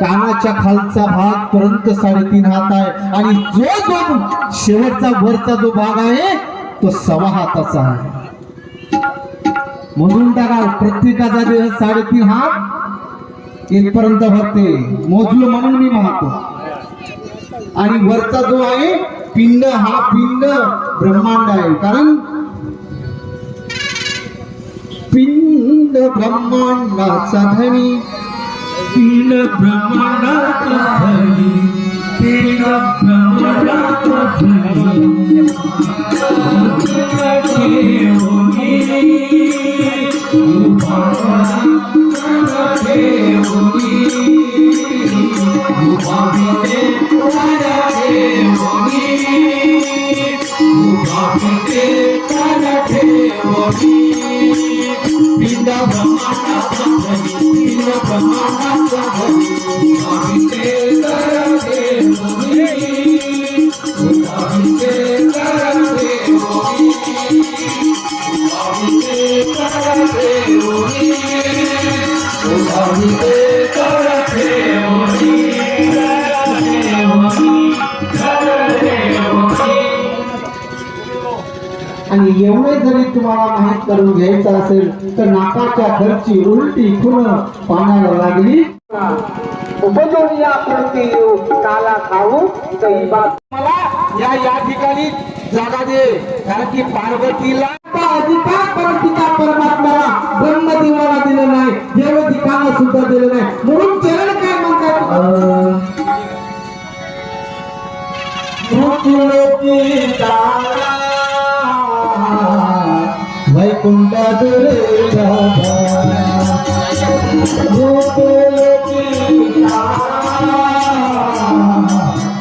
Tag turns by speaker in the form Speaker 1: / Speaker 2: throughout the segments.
Speaker 1: कानाच्या खालचा भाग पर्यंत साडेतीन हात आहे. आणि जो जो शेवटचा वरचा जो भाग आहे तो सव्वा हाताचा आहे. म्हणून टाका प्रत्येकाचा देह साडेतीन हात इथपर्यंत भरते. मोजलो म्हणून मी म्हणतो. आणि वरचा जो आहे पिंड हा पिंड ब्रह्मांड आहे. कारण पिंड ब्रह्मांडाचा धनी
Speaker 2: তিন ব্রহ্মণ কবি
Speaker 1: তিন ব্রহ্মণ Thank you. Thank you. आणि एवढे जरी तुम्हाला माहीत करून घ्यायचं असेल तर नाकाच्या घरची उलटी खुण पाण्याला लागली. उपजोनिया प्रती येऊ काला खाऊ तर बात मला या या ठिकाणी जागा दे. कारण की पार्वतीला अधिकार परमात्म्याला ब्रह्मदेवाला दिलं नाही देवधिकाला सुद्धा दिलं नाही. म्हणून वैकुंठ दुर्गा मृत्युलोकी जागा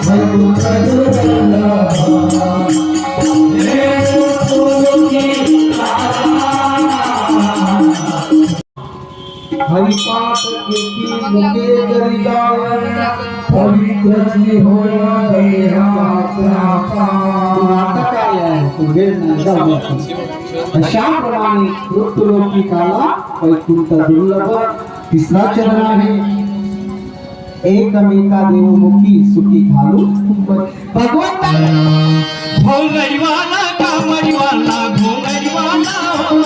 Speaker 1: वैकुंठ दुर्गा हरिपाठ कीर्ती मुके जरी गावे पवित्र जी होय देहाचा आता अशाप्रमाणे मृत्युलोकी वैकुंठ दुर्लभ तिसरा चरण आहे एकमेका देवमुखी सुखी घालू भगवंता
Speaker 2: घोंगडीवाला कामडीवाला घोंगडीवाला हो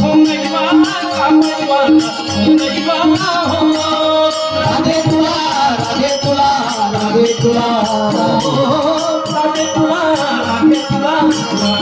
Speaker 2: घोंगडीवाला कामडीवाला हो
Speaker 1: राधे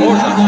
Speaker 1: Oh,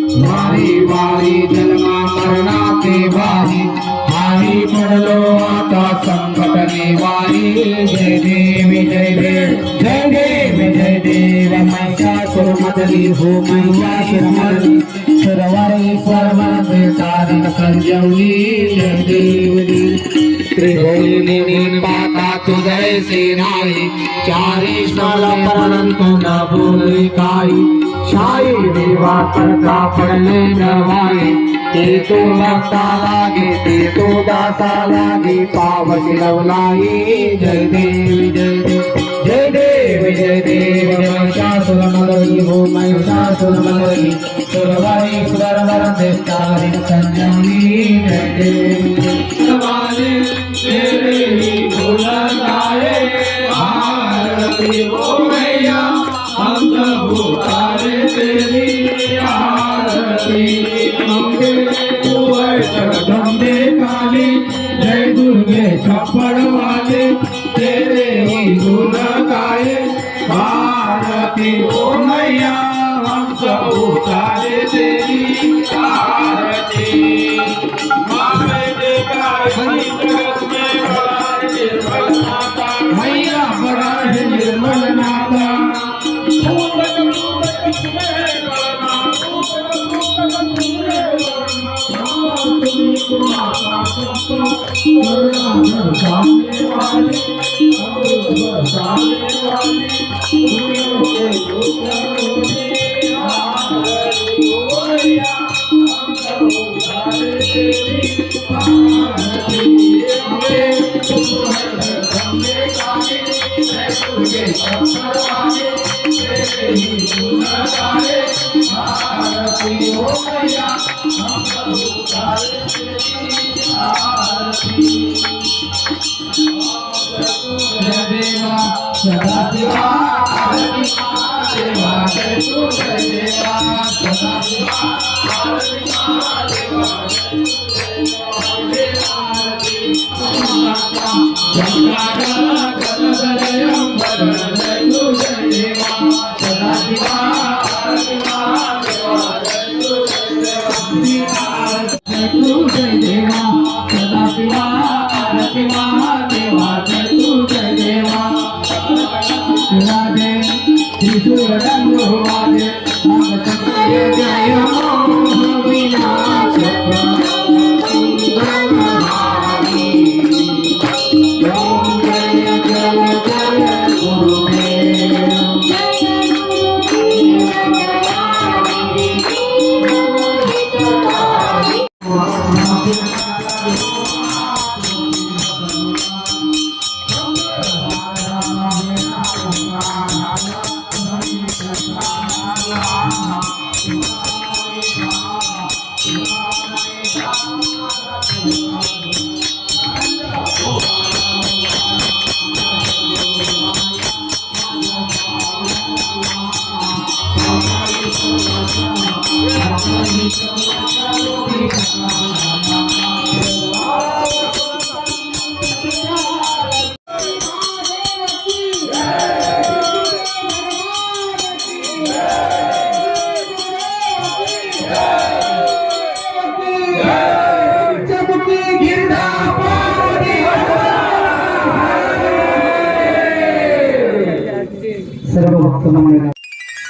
Speaker 1: वारी वारी जन्मा मरणाते वारी. भारी पडलो आता संकट निवारी जय देवी जय देव जय देव जय देव. महिषासुर मदली हो महिषासुर मदली सुरवरी सर्व तारण संजवली. जय देवी. त्रिभुवनी पाता तुझे सेनाई चारी स्थल परंतु न बोले काई शाही देवा करता पडले नवाई ते तो भक्ता लागे ते तो दाता लागे. पावसी लवलाई जय देव जय देव जय देव जय देव महिषासुर मदरी हो महिषासुर मदरी. सुरवाई सुर सुरवर देवतारी संजानी जय देव
Speaker 2: वाले
Speaker 3: देवी भोला सदा देवा देवा देवा
Speaker 2: देवा una manera